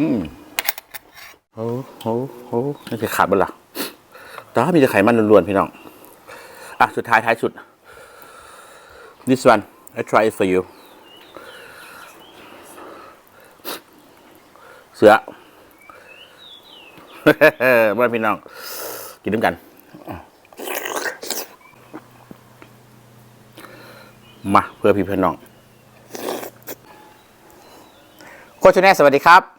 อืมโอ้โหโอ้นี่จะขาดบ้างล่ะแต่ถ้ามีแต่ไขมันล้วนๆพี่น้อง อะ สุดท้ายท้ายสุด this one I try it for you เสือเมื่พี่น้อง กินด้วยกัน มาเพื่อพี่เพื่อนน้อง โคชแน่สวัสดีครับ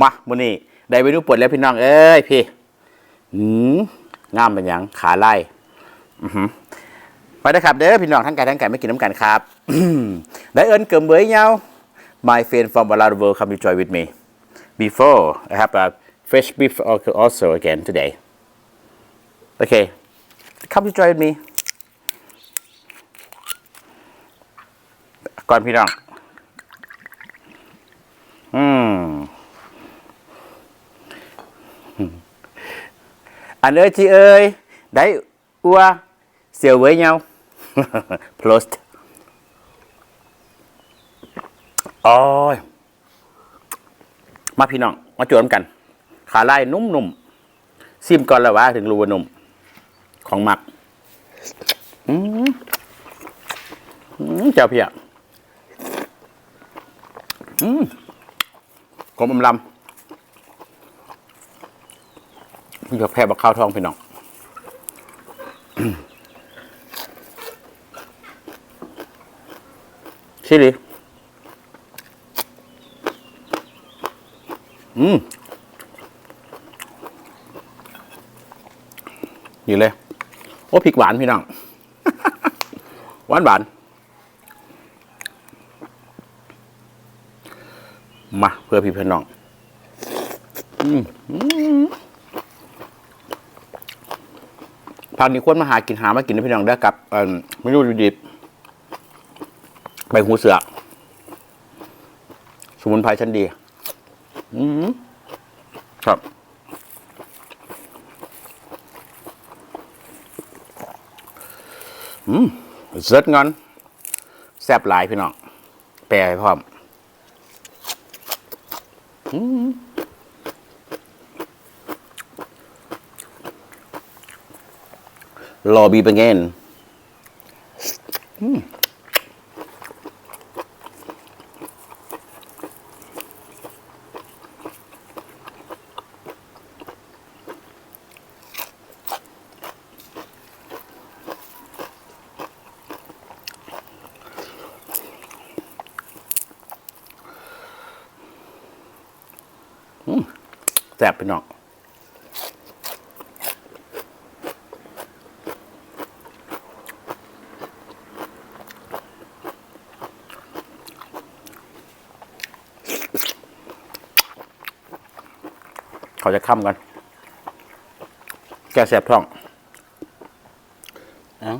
มามื่อนี้ได้เมนูปวดแล้วพี่น้องเอ้ยพี่หืมงามเป็นหยังขาไล่อือหือไปได้ครับเด้อพี่น้องทั้งไก่ทั้งไก่ไม่กินน้ำกันครับได้เอิญเกิมเบยเงา My friend from all over the world come to join with me before I have a fresh beef also again today okay come to join with me ก่อนพี่น้อง อันเอ้ยจีเอ้ยได้อัวเสียวเว้ยเงา Prost โอ้ยมาพี่น้องมาจวดกันขาไล่นุ่มๆซิมก่อนแล้ววะถึงรูว่า นี่ก็แพ้บักข้าวทองพี่น้องชิลิอืมนี่เลย โอ้พริกหวานพี่น้อง หวานหวานมาเพื่อพี่เพื่อนน้อง อืม อืมทางนี้ควรมาหากินหามากินนะพี่น้องได้กับเมนูดิบใบหูเสือสมุนไพรชั้นดี อืมครับ อืมเซ็ตเงินแซ่บหลายพี่น้อง แปรให้พร้อมอบี บเงนแซ่บพี่น้อง เขาจะค้ำกัน แกแสบท้องอ้า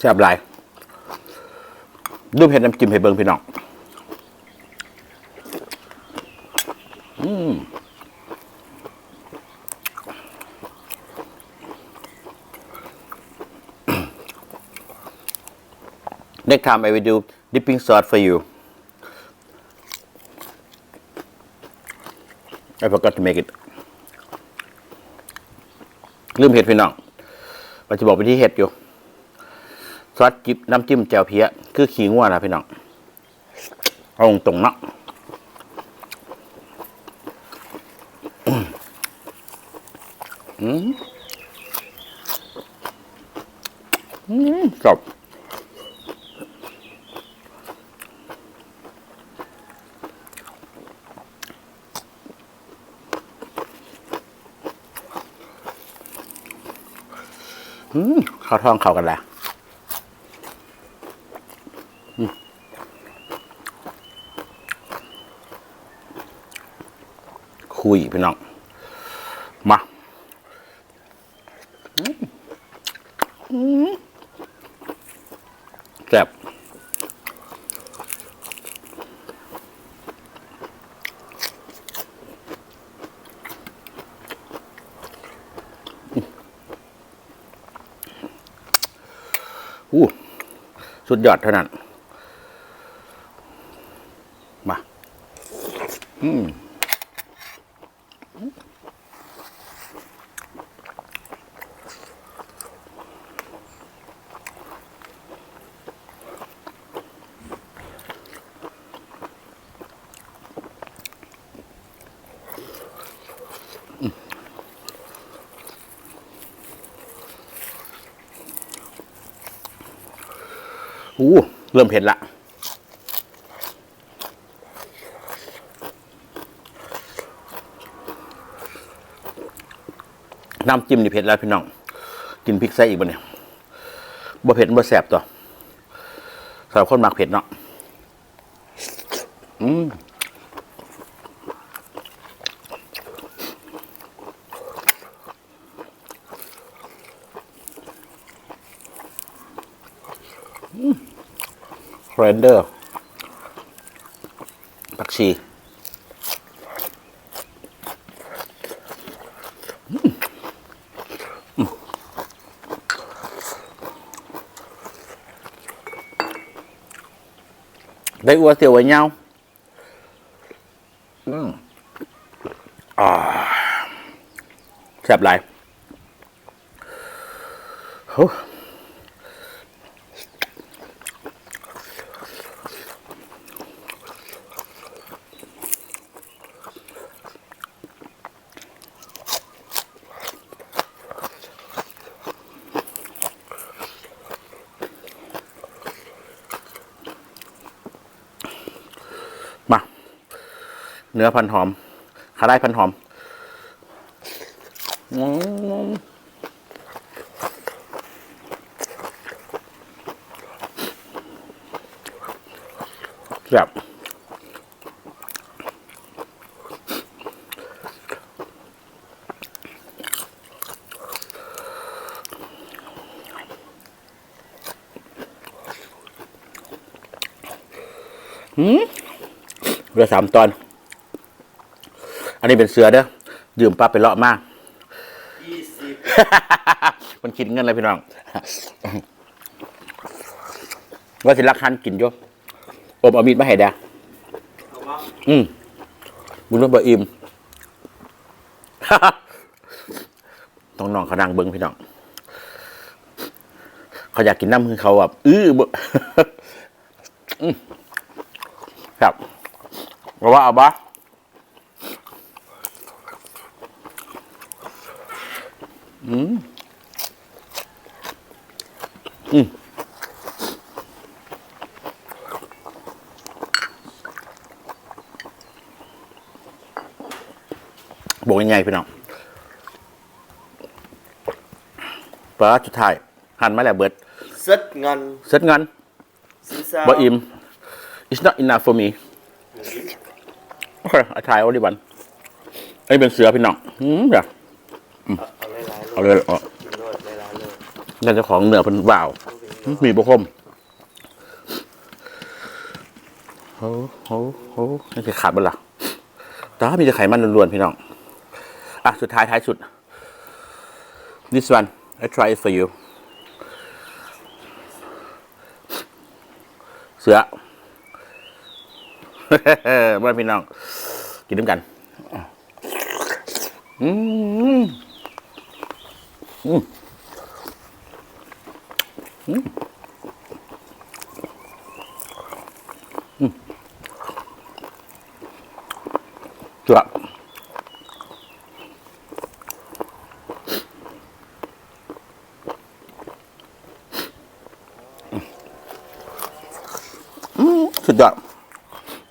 แซ่บหลายดูเผ็ดน้ำจิ้มให้เบิ่งพี่น้องอืม Next time I will do dipping sauce for you. I forgot to make it. ลืมเห็ดพี่น้องเราจะบอกไปที่เห็ดอยู่ ซอสจิบน้ำจิ้มแจ่วเพี้ยคือขี้งัวนะพี่น้องเอาตรงเนาะอืมอืมจบอืมข้าวท้องเข้ากันแล้ว คุยพี่น้อง มาแซ่บอู้สุดยอดเท่านั้น มา อืม อู้เริ่มเผ็ดละน้ำจิ้มนี่เผ็ดแล้วพี่น้อง กินพริกใส่อีกบ่เนี่ยบ่เผ็ดบ่แสบตัวสำหรับคนมักเผ็ดเนาะอืมเรนเดอร์ผักชีได้อัวเสียวไว้เงาอืมอ่าแซ่บหลายโอ้มา เนื้อพันหอมขาได้พันหอมอืมแบบหืมเหลือสามตอน อันนี้เป็นเสือเด้อยืมปั๊บไปเลาะมากมันคิดเงินเลยพี่น้อง ว่าสิรักคันกินโยอบเอามีดมาให้แดเอาว่าอืมบุญว่าบ่อิ่มต้องนองเขานั่งเบิ้งพี่น้อง เขาอยากกินน้ำคือเขาแบบอื้อบ่ครับว่าเอาบะ อืมอืมบอกยังไงพี่น้องปลาสุดท้ายหันมาแล้วเบิดเซ็ตเงินเสร็จงานซีซ่าบ่อิ่ม it's not enough for me โอเค I try only one อันนี้เป็นเสือพี่น้องอืมอยากเอาหลายๆ เอาเลยเอากินด้วยหลายๆเลยนั่นเจ้าของเนื้อเป็นว่าวต้องกินมีบุคมโอ้โหโอ้นี่คือขาดบ้างล่ะแต่ถ้ามีแต่ไขมันล้วนๆพี่น้อง อะ สุดท้ายท้ายสุด this one I try it for you เสือบ้านพี่น้อง กินด้วยกัน อืม อืมเสืออืมสุดยอด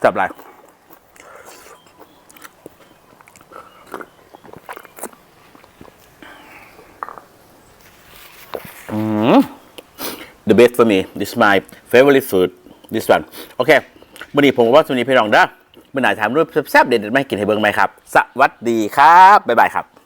จับอะไ the best for me this my favorite food this one โอเควันนี้ผมว่าสุนีพี่รองเด้อมื่อไหร่ถามรูปแซ่บๆเด็ดๆไม่กินให้เบิ่งไหมครับ สวัสดีครับ บ๊ายบายครับ